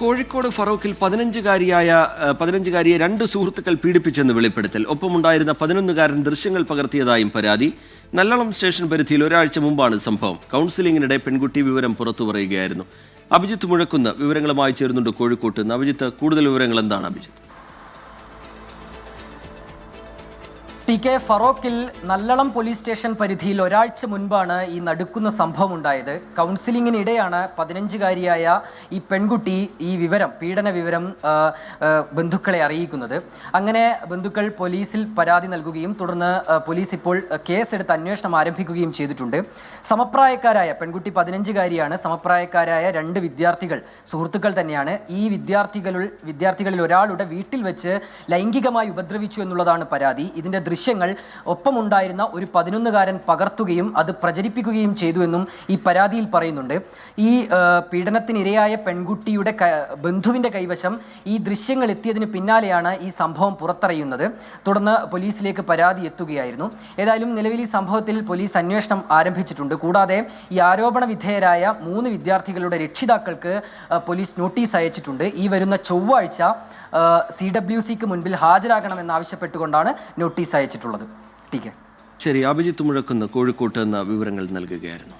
കോഴിക്കോട് ഫറോക്കിൽ പതിനഞ്ചുകാരിയായ പതിനഞ്ചുകാരിയെ രണ്ട് സുഹൃത്തുക്കൾ പീഡിപ്പിച്ചെന്ന് വെളിപ്പെടുത്തൽ. ഒപ്പമുണ്ടായിരുന്ന പതിനൊന്നുകാരൻ ദൃശ്യങ്ങൾ പകർത്തിയതായും പരാതി. നല്ലളം സ്റ്റേഷൻ പരിധിയിൽ ഒരാഴ്ച മുമ്പാണ് സംഭവം. കൗൺസിലിംഗിനിടെ പെൺകുട്ടി വിവരം പുറത്തു പറയുകയായിരുന്നു. അഭിജിത്ത് മുഴക്കുന്ന വിവരങ്ങളുമായി ചേരുന്നുണ്ട് കോഴിക്കോട്ട്. നിന്ന് അഭിജിത്ത് കൂടുതൽ വിവരങ്ങൾ എന്താണ് അഭിജിത്ത്? ടി കെ ഫറോക്കിൽ നല്ലളം പോലീസ് സ്റ്റേഷൻ പരിധിയിൽ ഒരാഴ്ച മുൻപാണ് ഈ നടുക്കുന്ന സംഭവം ഉണ്ടായത് കൗൺസിലിങ്ങിനിടെയാണ് പതിനഞ്ചുകാരിയായ ഈ പെൺകുട്ടി ഈ വിവരം പീഡന വിവരം ബന്ധുക്കളെ അറിയിക്കുന്നത്. അങ്ങനെ ബന്ധുക്കൾ പോലീസിൽ പരാതി നൽകുകയും തുടർന്ന് പോലീസ് ഇപ്പോൾ കേസ് കേസെടുത്ത് അന്വേഷണം ആരംഭിക്കുകയും ചെയ്തിട്ടുണ്ട്. സമപ്രായക്കാരായ പെൺകുട്ടി പതിനഞ്ചുകാരിയാണ്. സമപ്രായക്കാരായ രണ്ട് വിദ്യാർത്ഥികൾ സുഹൃത്തുക്കൾ തന്നെയാണ്. ഈ വിദ്യാർത്ഥികളിൽ വിദ്യാർത്ഥികളിൽ ഒരാളുടെ വീട്ടിൽ വെച്ച് ലൈംഗികമായി ഉപദ്രവിച്ചു എന്നുള്ളതാണ് പരാതി. ഇതിന്റെ ദൃശ്യങ്ങൾ ഒപ്പമുണ്ടായിരുന്ന ഒരു പതിനൊന്നുകാരൻ പകർത്തുകയും അത് പ്രചരിപ്പിക്കുകയും ചെയ്തു എന്നും ഈ പരാതിയിൽ പറയുന്നുണ്ട്. ഈ പീഡനത്തിനിരയായ പെൺകുട്ടിയുടെ ബന്ധുവിന്റെ കൈവശം ഈ ദൃശ്യങ്ങൾ എത്തിയതിന് പിന്നാലെയാണ് ഈ സംഭവം പുറത്തറിയുന്നത്. തുടർന്ന് പോലീസിലേക്ക് പരാതി എത്തുകയായിരുന്നു. ഏതായാലും നിലവിൽ ഈ സംഭവത്തിൽ പോലീസ് അന്വേഷണം ആരംഭിച്ചിട്ടുണ്ട്. കൂടാതെ ഈ ആരോപണ വിധേയരായ മൂന്ന് വിദ്യാർത്ഥികളുടെ രക്ഷിതാക്കൾക്ക് പോലീസ് നോട്ടീസ് അയച്ചിട്ടുണ്ട്. ഈ വരുന്ന ചൊവ്വാഴ്ച സി ഡബ്ല്യു സിക്ക് മുൻപിൽ ഹാജരാകണമെന്നാവശ്യപ്പെട്ടുകൊണ്ടാണ് നോട്ടീസ് അയച്ചിട്ടുള്ളത്. ടി കെ ശരി അഭിജിത്ത് മുഴക്കുന്ന കോഴിക്കോട്ട് എന്ന വിവരങ്ങൾ നൽകുകയായിരുന്നു.